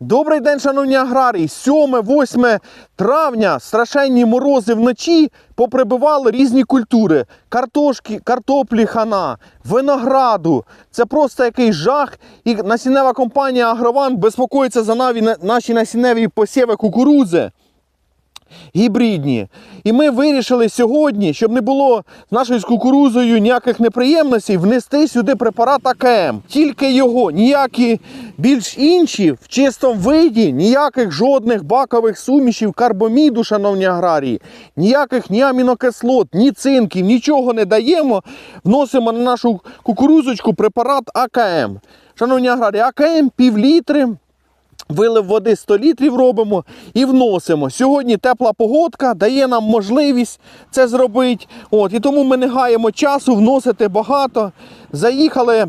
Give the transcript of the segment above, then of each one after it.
Добрий день, шановні аграрії! 7-8 травня страшенні морози вночі поприбивали різні культури: картошки, картоплі хана, винограду. Це просто якийсь жах. І насіннева компанія Агрован безпокоїться за наві- наші насінневі посіви кукурудзи. Гібридні. І ми вирішили сьогодні, щоб не було з нашою з кукурузою ніяких неприємностей, внести сюди препарат АКМ. Тільки його, ніякі більш інші в чистому виді, ніяких жодних бакових сумішів, карбоміду, шановні аграрії, ніяких ні амінокислот, ні цинків, нічого не даємо. Вносимо на нашу кукурузочку препарат АКМ. Шановні аграрії, АКМ пів літри. Вилив води 100 літрів робимо і вносимо. Сьогодні тепла погодка дає нам можливість це зробити. От, і тому ми не гаємо часу вносити багато. Заїхали е,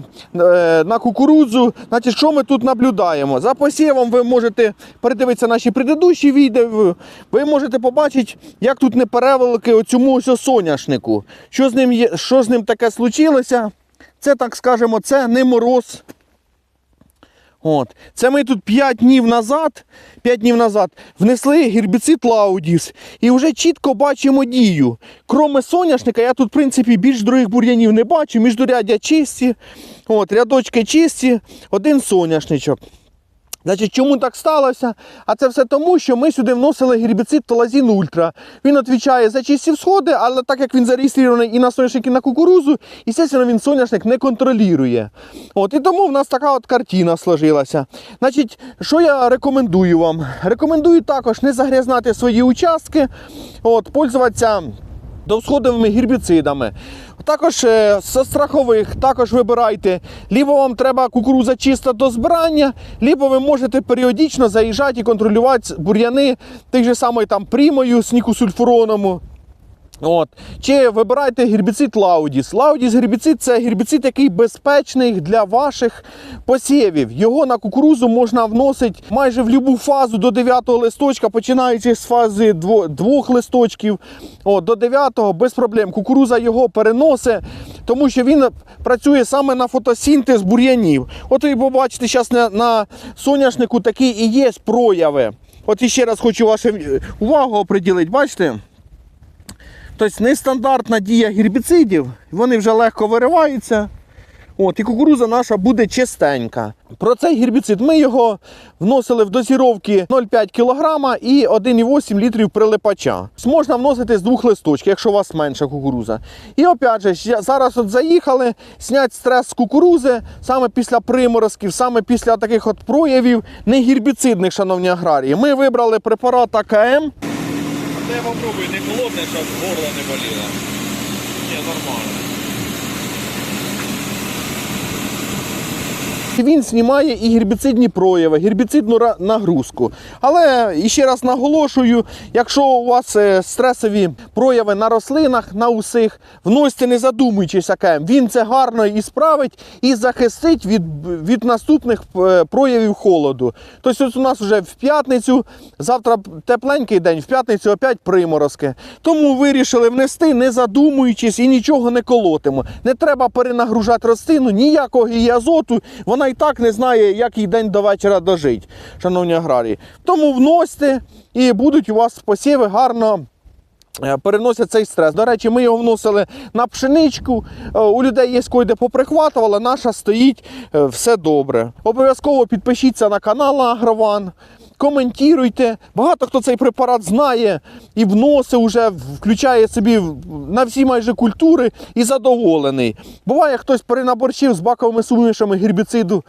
на кукурудзу. Значить, що ми тут наблюдаємо? За посівом ви можете передивитися наші предыдущі відео. Ви можете побачити, як тут не перевелики оцьому ось соняшнику. Що з ним є, що з ним таке случилося? Це так скажемо, це не мороз. От. Це ми тут 5 днів назад, 5 днів назад внесли гербіцид Лаудіс і вже чітко бачимо дію. Кроме соняшника, я тут, в принципі, більш других бур'янів не бачу. Міждурядя чисті, от, рядочки чисті, один соняшничок. Значить, чому так сталося? А це все тому, що ми сюди вносили гербіцид Толазін Ультра. Він відповідає за чисті всходи, але так як він зареєстрований і на соняшник, і на кукурузу, звісно, він соняшник не контролює. От, і тому в нас така от картина сложилася. Значить, що я рекомендую вам? Рекомендую також не загрязнати свої участки, от, пользуватися довсходовими гербіцидами. Також е, з страхових також вибирайте. Либо вам треба кукуруза чиста до збирання, либо ви можете періодично заїжджати і контролювати бур'яни тих же самої там прімою, снікосульфуроном. От. Чи вибирайте гербіцид Лаудіс. Лаудіс гербіцид це гербіцид, який безпечний для ваших посівів. Його на кукурузу можна вносити майже в будь-яку фазу до 9 листочка, починаючи з фази двох листочків от, до 9 без проблем. Кукуруза його переносить, тому що він працює саме на фотосінтез бур'янів. От ви побачите, зараз на, на соняшнику такі і є прояви. От іще раз хочу вашу е, увагу приділити. Бачите? Тобто нестандартна дія гербіцидів, вони вже легко вириваються. От, і кукуруза наша буде чистенька. Про цей гербіцид ми його вносили в дозіровки 0,5 кг і 1,8 літрів прилипача. Можна вносити з двох листочків, якщо у вас менша кукуруза. І опять же, зараз от заїхали, зняти стрес з кукурузи саме після приморозків, саме після таких от проявів не гербіцидних, шановні аграрії. Ми вибрали препарат АКМ. Це я попробую, не холодне, щоб горло не боліло. Ні, нормально. Він знімає і гербіцидні прояви, гербіцидну нагрузку. Але ще раз наголошую, якщо у вас е, стресові прояви на рослинах, на усіх, вносьте не задумуючись, яке він це гарно і справить і захистить від, від наступних е, проявів холоду. Тобто у нас вже в п'ятницю, завтра тепленький день, в п'ятницю опять приморозки. Тому вирішили внести, не задумуючись і нічого не колотимо. Не треба перенагружати рослину, ніякого її азоту. Вона і так не знає, як їй день до вечора дожить, шановні аграрії. Тому вносьте і будуть у вас посіви гарно. е, Переносять цей стрес. До речі, ми його вносили на пшеничку. Е, У людей є койде поприхватувала, наша стоїть, е, все добре. Обов'язково підпишіться на канал Агрован. Коментуйте. Багато хто цей препарат знає і вносить уже, включає собі на всі майже культури і задоволений. Буває, хтось перенаборчив з баковими сумішами гербіциду.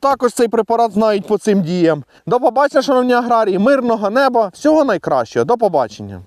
Також цей препарат знають по цим діям. До побачення, шановні аграрії, мирного неба, всього найкращого. До побачення.